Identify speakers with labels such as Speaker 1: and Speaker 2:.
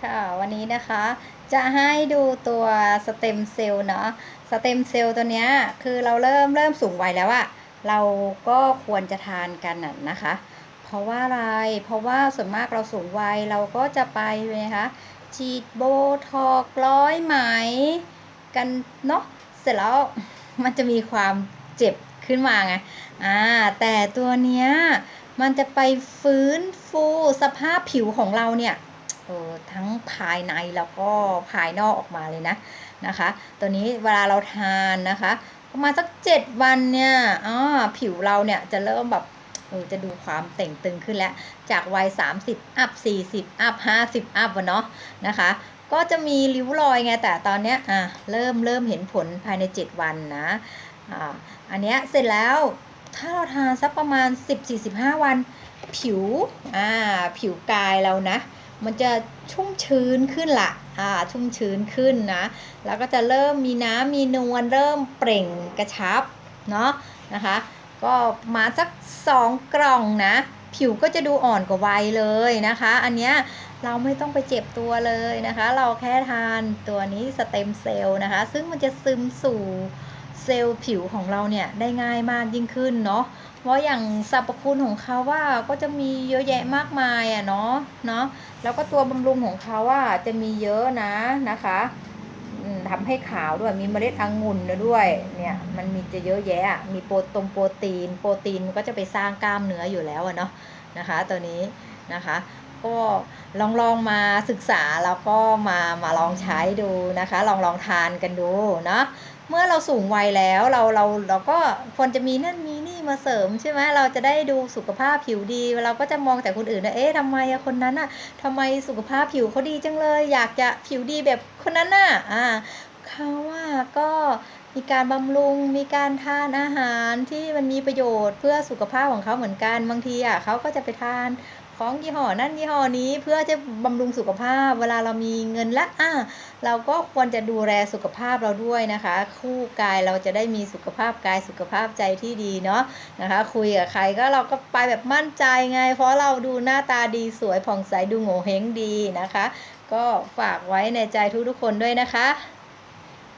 Speaker 1: ค่ะวันนี้นะคะจะให้ดูตัวสเต็มเซลล์เนาะสเต็มเซลล์ตัวเนี้ยคือเราเริ่มเริ่มสูงวัยแล้วอะเราก็ควรจะทานกันน่ะนะคะ เพราะว่าอะไรเพราะว่าส่วนมากเราสูงวัยเราก็จะไปนะคะฉีดโบท็อกร้อยไหมกันเนาะเสร็จแล้วมันจะมีความเจ็บขึ้นมาไงอ่าแต่ตัวเนี้ยมันจะไปฟื้นฟูสภาพผิวของเราเนี่ย ออทั้งภายในแล้วก็ภายนอกออกมาเลยนะนะคะ ตัวนี้เวลาเราทานนะคะประมาณสักเจ็ดวันเนี่ยอ๋อผิวเราเนี่ยจะเริ่มแบบเออจะดูความเต่งตึงขึ้นแล้ว จากวัย 30 อัพ 40 อัพ 50 อัพวะเนาะนะคะ ก็จะมีริ้วรอยไง แต่ตอนเนี้ยอะเริ่มเริ่มเห็นผลภายใน 7 วันนะอ่าอันเนี้ยเสร็จแล้วถ้าเราทานสักประมาณ 10-45 วัน ผิวอ่าผิวกายเรานะ มันจะชุ่มชื้นขึ้นละอ่าชุ่มชื้นขึ้นนะ แล้วก็จะเริ่มมีน้ำมีนวลเริ่มเปล่งกระชับเนาะนะคะ ก็มาสักสองกล่องนะ ผิวก็จะดูอ่อนกว่าวัยเลยนะคะ อันเนี้ยเราไม่ต้องไปเจ็บตัวเลยนะคะ เราแค่ทานตัวนี้สเต็มเซลล์นะคะ ซึ่งมันจะซึมสู่ เซลล์ผิวของเราเนี่ยได้ง่ายมากยิ่งขึ้นเนาะเพราะอย่างสรรพคุณของเขาว่าก็จะมีเยอะแยะมากมายอะเนาะเนาะแล้วก็ตัวบำรุงของเขาว่าจะมีเยอะนะนะคะอืมทำให้ขาวด้วยมีเมล็ดองุ่นด้วยเนี่ยมันมีจะเยอะแยะมีโปรตงโปรตีน โปรตีนมันก็จะไปสร้างกล้ามเนื้ออยู่แล้วอะเนาะนะคะตัวนี้นะคะ ก็ลองลองมาศึกษาแล้วก็มามาลองใช้ดูนะคะ ลองลองทานกันดูเนาะ เมื่อเราสูงวัยแล้วเราเราเราก็ควรจะมีนั่นมีนี่มาเสริมใช่ไหมเราจะได้ดูสุขภาพผิวดี เราก็จะมองแต่คนอื่นนะเอ๊ะทำไมคนนั้นอะทำไมสุขภาพผิวเขาดีจังเลย อยากจะผิวดีแบบคนนั้นน่ะอ่าเขาว่าก็มีการบำรุงมีการทานอาหารที่มันมีประโยชน์เพื่อสุขภาพของเขาเหมือนกันบางทีอะเขาก็จะไปทาน ของยี่ห้อนั่นยี่ห้อนี้เพื่อจะบำรุงสุขภาพ เวลาเรามีเงินละอะเราก็ควรจะดูแลสุขภาพเราด้วยนะคะ คู่กายเราจะได้มีสุขภาพกายสุขภาพใจที่ดีเนาะนะคะ คุยกับใครก็เราก็ไปแบบมั่นใจไง เพราะเราดูหน้าตาดีสวยผ่องใสดูโง่เฮงดีนะคะ ก็ฝากไว้ในใจทุกๆคนด้วยนะคะ